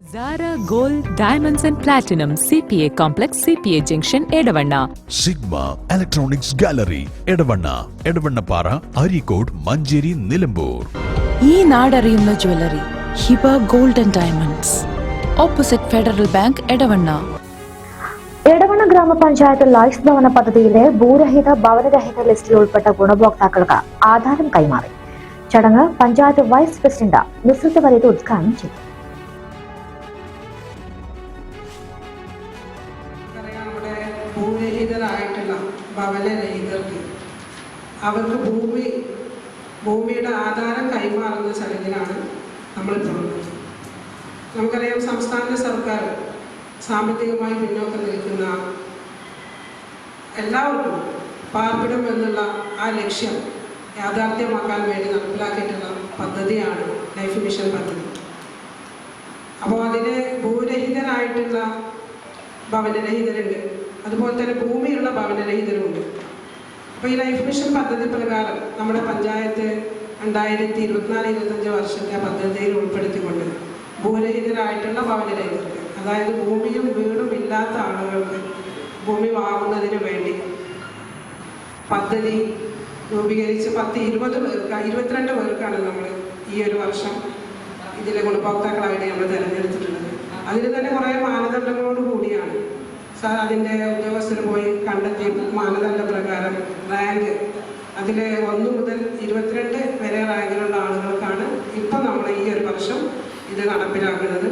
Zara gold diamonds and platinum C P A complex C P A junction Edavanna Sigma electronics gallery Edavanna Edavannappara Areekode Manjeri Nilambur ഈ നാടറിയുന്ന jewellery Hiba gold and diamonds opposite Federal Bank Edavanna Edavanna ഗ്രാമപഞ്ചായത്ത് life ഭവന പദ്ധതിയിലെ ഭൂരഹിത ഭവനരഹിത ലിസ്റ്റിൽ ഉൾപ്പെട്ട ഗുണഭോക്താക്കൾക്ക് ആധാരം കൈമാറി. ചടങ്ങ് പഞ്ചായത്ത് വൈസ് പ്രസിഡന്റ് നുസ്രത്ത് വലീദ് ഉദ്ഘാടനം ചെയ്തു. ഭവനരഹിതർക്ക് അവർക്ക് ഭൂമി ഭൂമിയുടെ ആധാരം കൈമാറുന്ന ചടങ്ങിലാണ് നമ്മളിപ്പോൾ നമുക്കറിയാം സംസ്ഥാന സർക്കാർ സാമ്പത്തികമായി പിന്നോക്കം നിൽക്കുന്ന എല്ലാവർക്കും പാർപ്പിടം എന്നുള്ള ആ ലക്ഷ്യം യാഥാർത്ഥ്യമാക്കാൻ വേണ്ടി നടപ്പിലാക്കിയിട്ടുള്ള പദ്ധതിയാണ് ലൈഫ് മിഷൻ പദ്ധതി. അപ്പോൾ അതിന് ഭൂരഹിതരായിട്ടുള്ള ഭവനരഹിതരുണ്ട്. അതുപോലെ തന്നെ ഭൂമിയുള്ള ഭവനരഹിതരുമുണ്ട്. അപ്പോൾ ഈ ലൈഫ് മിഷൻ പദ്ധതി പ്രകാരം നമ്മുടെ പഞ്ചായത്ത് രണ്ടായിരത്തി ഇരുപത്തിനാല് ഇരുപത്തഞ്ച് വർഷത്തെ പദ്ധതിയിൽ ഉൾപ്പെടുത്തിക്കൊണ്ട് ഭൂരഹിതരായിട്ടുള്ള ഭവനരഹിതർക്ക് അതായത് ഭൂമിയും വീടും ഇല്ലാത്ത ആളുകൾക്ക് ഭൂമി വാങ്ങുന്നതിന് വേണ്ടി പദ്ധതി രൂപീകരിച്ച് പത്ത് ഇരുപത് പേർക്ക് ഇരുപത്തിരണ്ട് പേർക്കാണ് നമ്മൾ ഈ ഒരു വർഷം ഇതിലെ ഗുണഭോക്താക്കളായിട്ട് നമ്മൾ തിരഞ്ഞെടുത്തിട്ടുള്ളത്. അതിന് തന്നെ കുറേ മാനദണ്ഡങ്ങളോട് കൂടിയാണ് സാർ അതിന്റെ ഉദ്യോഗസ്ഥർ പോയി കണ്ടെത്തി മാനദണ്ഡ പ്രകാരം റാങ്ക് അതിൽ ഒന്ന് മുതൽ ഇരുപത്തിരണ്ട് വരെ റാങ്കിലുള്ള ആളുകൾക്കാണ് ഇപ്പം നമ്മൾ ഈ ഒരു വർഷം ഇത് നടപ്പിലാക്കുന്നത്.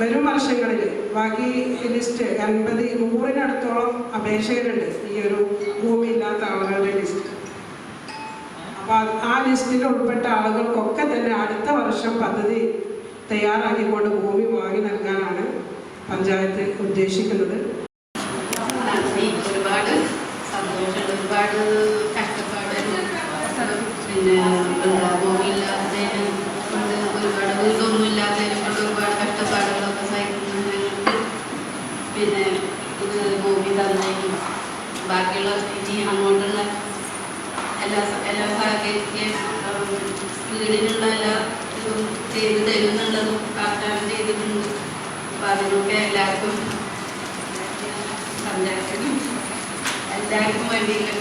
വരും വർഷങ്ങളിൽ ബാക്കി ലിസ്റ്റ് എൺപത് നൂറിനടുത്തോളം അപേക്ഷകരുണ്ട് ഈ ഒരു ഭൂമി ഇല്ലാത്ത ആളുകളുടെ ലിസ്റ്റ്. അപ്പോൾ ആ ലിസ്റ്റിൽ ഉൾപ്പെട്ട ആളുകൾക്കൊക്കെ തന്നെ അടുത്ത വർഷം പദ്ധതി തയ്യാറാക്കിക്കൊണ്ട് ഭൂമി വാങ്ങി നൽകാനാണ് പഞ്ചായത്ത് ഉദ്ദേശിക്കുന്നത് നന്ദി ഒരുപാട് സന്തോഷമുണ്ട് ഒരുപാട് കഷ്ടപ്പാട് പിന്നെ എന്താ ഭൂമിയില്ലാത്തതിന് കൊണ്ട് ഒരുപാട് വീടൊന്നും ഇല്ലാത്തതിനെ കൊണ്ട് ഒരുപാട് കഷ്ടപ്പാടുകളൊക്കെ സഹിക്കുന്നുണ്ട് ഞങ്ങൾക്ക് പിന്നെ ഇത് ഭൂമി തന്നേക്കും ബാക്കിയുള്ള ഇനി അങ്ങോട്ടുള്ള എല്ലാ എല്ലാ സഹകരിക്കുകയും വീടിനുള്ള എല്ലാ ഇതും ചെയ്ത് തരുന്നുള്ളതും വാഗ്ദാനം ചെയ്തിട്ടുണ്ട്. അപ്പം അതിനൊക്കെ എല്ലാവർക്കും പഞ്ചായത്തിനും എല്ലാവർക്കും വേണ്ടിയിട്ട്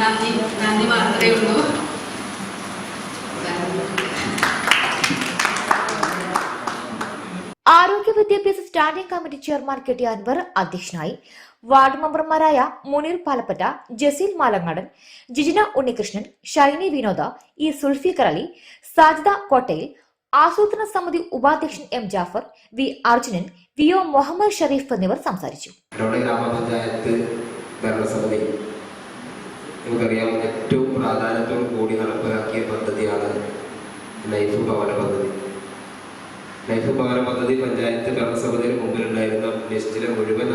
നന്ദി നന്ദി മാത്രമേ ഉള്ളൂ. ആരോഗ്യ വിദ്യാഭ്യാസ standing committee chairman K T Anwar അധ്യക്ഷനായി വാർഡ് മെമ്പർമാരായ മുനീർ പാലപ്പറ്റ ജസീൽ മാലങ്ങാടൻ ജിജിന ഉണ്ണികൃഷ്ണൻ ഷൈനി വിനോദ ഇ സുൽഫിക്കർ അലി സാജിദ കോട്ടയിൽ ആസൂത്രണ സമിതി ഉപാധ്യക്ഷൻ M Jafar V Arjunan V O Muhammad Shareef എന്നിവർ സംസാരിച്ചു. നമുക്കറിയാം ഏറ്റവും പ്രാധാന്യത്തോടു കൂടി നടപ്പിലാക്കിയ പദ്ധതിയാണ് ലൈഫ് ഭവന പദ്ധതി. ലൈഫ് ഭവന പദ്ധതി പഞ്ചായത്ത് ഭരണസമിതിയുടെ മുമ്പിലുണ്ടായിരുന്ന ലിസ്റ്റിലെ മുഴുവൻ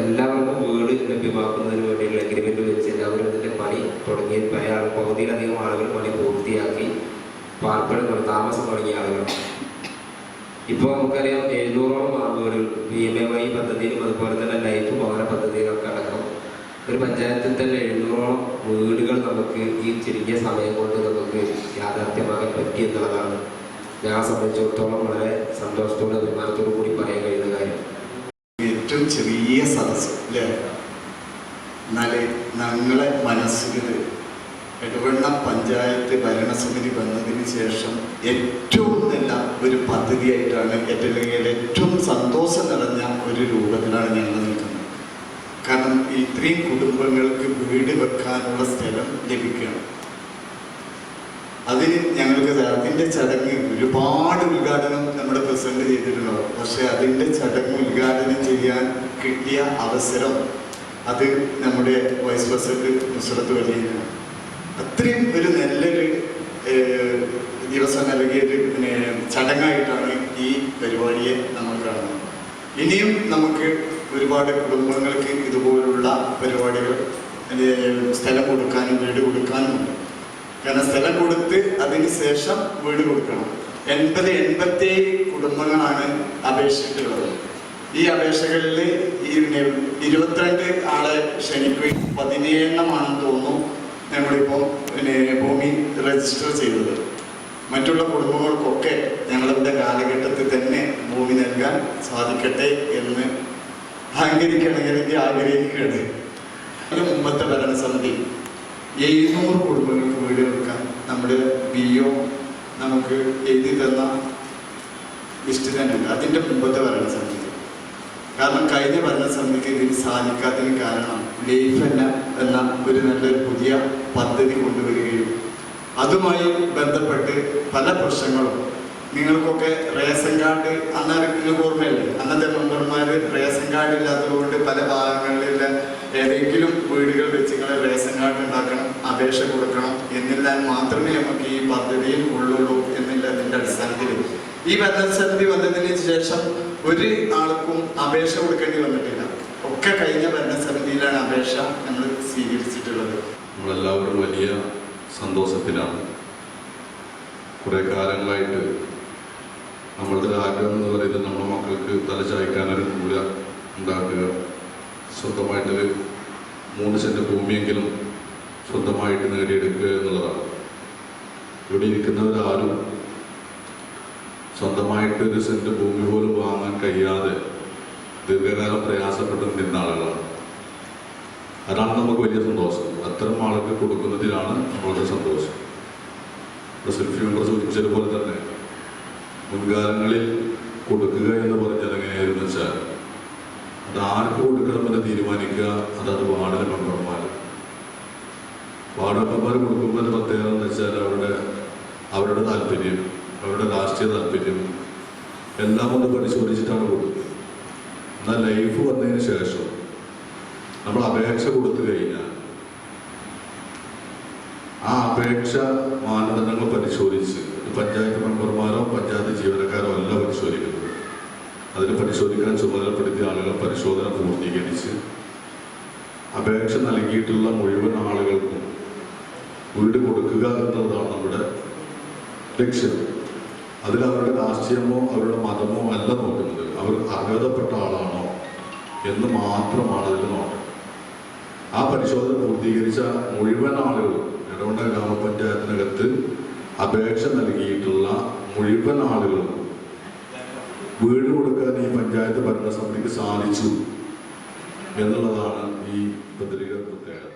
എല്ലാവർക്കും വീട് ലഭ്യമാക്കുന്നതിന് വേണ്ടിയുള്ള എഗ്രിമെന്റ് വെച്ച് എല്ലാവരും ഇതിന്റെ പണി തുടങ്ങി. പല ആൾ പകുതിയിലധികം ആളുകൾ പണി പൂർത്തിയാക്കി. പാർപ്പിടങ്ങൾ താമസം തുടങ്ങിയ ആളുകളാണ്. ഇപ്പോൾ നമുക്കറിയാം എഴുന്നൂറോളം വീടുകൾ പി എം എ വൈ പദ്ധതിയിലും അതുപോലെ തന്നെ ലൈഫ് ഭവന പദ്ധതിയിലൊക്കെ അടക്കം ഒരു പഞ്ചായത്തിൽ തന്നെ എഴുന്നൂറോളം വീടുകൾ നമുക്ക് ഈ ചുരുങ്ങിയ സമയം കൊണ്ട് നമുക്ക് യാഥാർത്ഥ്യമാക്കാൻ പറ്റി എന്നുള്ളതാണ്. ഞങ്ങളെ സംബന്ധിച്ചിടത്തോളം വളരെ സന്തോഷത്തോടെ അഭിമാനത്തോടു കൂടി പറയാൻ കഴിയുന്ന കാര്യം. ഏറ്റവും ചെറിയ സദസ്സ് അല്ലേ എന്നാൽ ഞങ്ങളെ മനസ്സിൽ ഇടവണ്ണ പഞ്ചായത്ത് ഭരണസമിതി വന്നതിന് ശേഷം ഏറ്റവും നല്ല ഒരു പദ്ധതിയായിട്ടാണ് ഏറ്റവും ഏറ്റവും സന്തോഷം നിറഞ്ഞ ഒരു രൂപത്തിലാണ് ഞങ്ങൾ നിൽക്കുന്നത്. കാരണം ഇത്രയും കുടുംബങ്ങൾക്ക് വീട് വെക്കാനുള്ള സ്ഥലം ലഭിക്കണം അതിന് ഞങ്ങൾക്ക് അതിന്റെ ചടങ്ങ് ഒരുപാട് ഉദ്ഘാടനം നമ്മൾ പ്രസന്റ് ചെയ്തിട്ടുള്ളത്. പക്ഷെ അതിന്റെ ചടങ്ങ് ഉദ്ഘാടനം ചെയ്യാൻ കിട്ടിയ അവസരം അത് നമ്മുടെ വൈസ് പ്രസിഡന്റ് മുസ്ലത്ത് വലിയാണ് അത്രയും ഒരു നല്ലൊരു ദിവസം നൽകിയൊരു പിന്നെ ചടങ്ങായിട്ടാണ് ഈ പരിപാടിയെ നമ്മൾ കാണുന്നത്. ഇനിയും നമുക്ക് ഒരുപാട് കുടുംബങ്ങൾക്ക് ഇതുപോലുള്ള പരിപാടികൾ സ്ഥലം കൊടുക്കാനും വീട് കൊടുക്കാനും കാരണം സ്ഥലം കൊടുത്ത് അതിനുശേഷം വീട് കൊടുക്കണം. എൺപത് എൺപത്തി കുടുംബങ്ങളാണ് അപേക്ഷിച്ചിട്ടുള്ളത്. ഈ അപേക്ഷകളിൽ ഈ ഇരുപത്തിരണ്ട് ആളെ ക്ഷണിക്കുകയും പതിനേഴെണ്ണമാണെന്ന് തോന്നുന്നു ഞങ്ങളിപ്പോൾ പിന്നെ ഭൂമി രജിസ്റ്റർ ചെയ്തത്. മറ്റുള്ള കുടുംബങ്ങൾക്കൊക്കെ ഞങ്ങളിവിടെ കാലഘട്ടത്തിൽ തന്നെ ഭൂമി നൽകാൻ സാധിക്കട്ടെ എന്ന് അഹങ്കരിക്കണമെങ്കിൽ ആഗ്രഹിക്കുകയാണ് അത് മുമ്പത്തെ ഭരണസമിതി എഴുന്നൂറ് കുടുംബങ്ങൾക്ക് വീട് കൊടുക്കാൻ നമ്മുടെ ബി ഒ നമുക്ക് എഴുതി തന്ന ലിസ്റ്റ് തന്നെയുണ്ട് അതിന്റെ മുമ്പത്തെ ഭരണസമിതി കാരണം കഴിഞ്ഞ ഭരണസമിതിക്ക് ഇതിന് സാധിക്കാത്തതിന് കാരണം ലൈഫ് എന്ന എന്ന ഒരു നല്ലൊരു പുതിയ പദ്ധതി കൊണ്ടുവരികയും അതുമായി ബന്ധപ്പെട്ട് പല പ്രശ്നങ്ങളും. നിങ്ങൾക്കൊക്കെ റേഷൻ കാർഡ് അന്നേരം നിങ്ങൾക്ക് ഓർമ്മയല്ലേ? അന്നത്തെ മെമ്പർമാർ റേഷൻ കാർഡ് ഇല്ലാത്തതുകൊണ്ട് പല ഭാഗങ്ങളിലുള്ള ഏതെങ്കിലും വീടുകൾ വെച്ച് നിങ്ങൾ റേഷൻ കാർഡ് ഉണ്ടാക്കണം. അപേക്ഷ കൊടുക്കണം എന്നില്ലാൻ മാത്രമേ നമുക്ക് ഈ പദ്ധതിയിൽ ഉള്ളുള്ളൂ എന്നുള്ളതിന്റെ അടിസ്ഥാനത്തിൽ. ഈ ഭരണസമിതി വന്നതിന് ശേഷം ഒരു ആൾക്കും അപേക്ഷ കൊടുക്കേണ്ടി വന്നിട്ടില്ല. ഒക്കെ കഴിഞ്ഞ ഭരണസമിതിയിലാണ് അപേക്ഷ നമ്മൾ സ്വീകരിച്ചിട്ടുള്ളത്. നമ്മളെല്ലാവരും വലിയ സന്തോഷത്തിലാണ്. കുറേ കാലങ്ങളായിട്ട് നമ്മളുടെ ആഗ്രഹം എന്ന് പറയുന്നത് നമ്മുടെ മക്കൾക്ക് തലചായ്ക്കാനൊരു കൂല ഉണ്ടാക്കുക. സ്വന്തമായിട്ടൊരു മൂന്ന് സെന്റ് ഭൂമിയെങ്കിലും സ്വന്തമായിട്ട് നേടിയെടുക്കുക എന്നുള്ളതാണ്. ഇവിടെ ഇരിക്കുന്നവരാരും സ്വന്തമായിട്ട് ഒരു സെന്റ് ഭൂമി പോലും വാങ്ങാൻ കഴിയാതെ ദീർഘകാലം പ്രയാസപ്പെട്ട് നിന്ന ആളുകളാണ്. അതാണ് നമുക്ക് വലിയ സന്തോഷം. അത്തരം ആൾക്ക് കൊടുക്കുന്നതിലാണ് നമ്മളുടെ സന്തോഷം. ഇപ്പോൾ സെൽഫി മെമ്പർ സൂചിപ്പിച്ചതുപോലെ തന്നെ മുൻകാലങ്ങളിൽ കൊടുക്കുക എന്ന് പറഞ്ഞാൽ എങ്ങനെയായിരുന്നു വെച്ചാൽ അത് ആർക്ക് കൊടുക്കണമെന്ന് തീരുമാനിക്കുക അതത് വാർഡിലെ മെമ്പർമാർ മെമ്പർമാർ കൊടുക്കുമ്പോൾ ഒരു പ്രത്യേകത എന്ന് വെച്ചാൽ അവരുടെ അവരുടെ താല്പര്യം അവരുടെ രാഷ്ട്രീയ താല്പര്യം എല്ലാം ഒന്ന് പരിശോധിച്ചിട്ടാണ് കൊടുക്കുന്നത്. എന്നാൽ ലൈഫ് വന്നതിന് ശേഷം നമ്മൾ അപേക്ഷ കൊടുത്തു കഴിഞ്ഞാൽ ആ അപേക്ഷ മാനദണ്ഡങ്ങൾ പരിശോധിച്ച് പഞ്ചായത്ത് മെമ്പർമാരോ പഞ്ചായത്ത് ജീവനക്കാരോ അല്ല പരിശോധിക്കുന്നത്. അതിന് പരിശോധിക്കാൻ ചുമതലപ്പെടുത്തിയ ആളുകൾ പരിശോധന പൂർത്തീകരിച്ച് അപേക്ഷ നൽകിയിട്ടുള്ള മുഴുവൻ ആളുകൾക്കും വീട് കൊടുക്കുക എന്നുള്ളതാണ് നമ്മുടെ ലക്ഷ്യം. അതിൽ അവരുടെ രാഷ്ട്രീയമോ അവരുടെ മതമോ അല്ല നോക്കുന്നത്. അവർ അർഹതപ്പെട്ട ആളാണോ എന്ന് മാത്രമാണ് അതിൽ നോക്കുന്നത്. ആ പരിശോധന പൂർത്തീകരിച്ച മുഴുവൻ ആളുകളും ഇടവണ്ട ഗ്രാമപഞ്ചായത്തിനകത്ത് അപേക്ഷ നൽകിയിട്ടുള്ള മുഴുവൻ ആളുകളും വീട് കൊടുക്കാൻ ഈ പഞ്ചായത്ത് ഭരണസമിതിക്ക് സാധിച്ചു എന്നുള്ളതാണ് ഈ പദ്ധതിയുടെ പ്രത്യേകത.